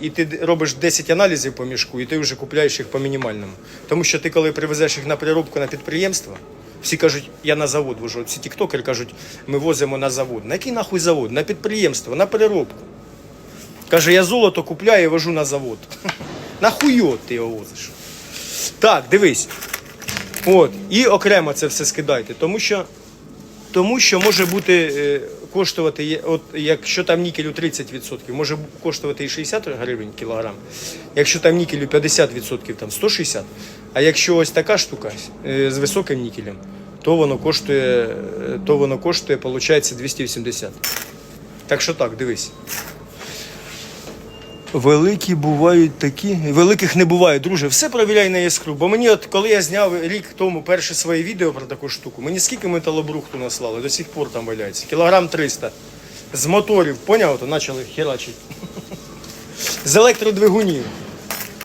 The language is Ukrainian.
і ти робиш 10 аналізів по мішку, і ти вже купляєш їх по мінімальному. Тому що ти, коли привезеш їх на переробку на підприємство, всі кажуть, я на завод вожу. Ці тіктокери кажуть, ми возимо на завод. На який нахуй завод? На підприємство, на переробку. Каже, я золото купляю і вожу на завод. Нахуйот ти його возиш. Так, дивись. От, і окремо це все скидайте, тому що, тому що може бути е, коштувати, от якщо там нікелю 30%, може коштувати і 60 гривень кілограм. Якщо там нікелю 50%, там 160. А якщо ось така штука е, з високим нікелем, то воно коштує, е, то воно коштує, виходить, 280. Так що так, дивись. Великі бувають такі. Великих не буває, друже. Все провіряй на яскру. Бо мені, от коли я зняв рік тому перше своє відео про таку штуку, мені скільки металобрухту наслали, до сих пор там валяється. Кілограм 300. З моторів, поняв, то почали херачити. З електродвигунів.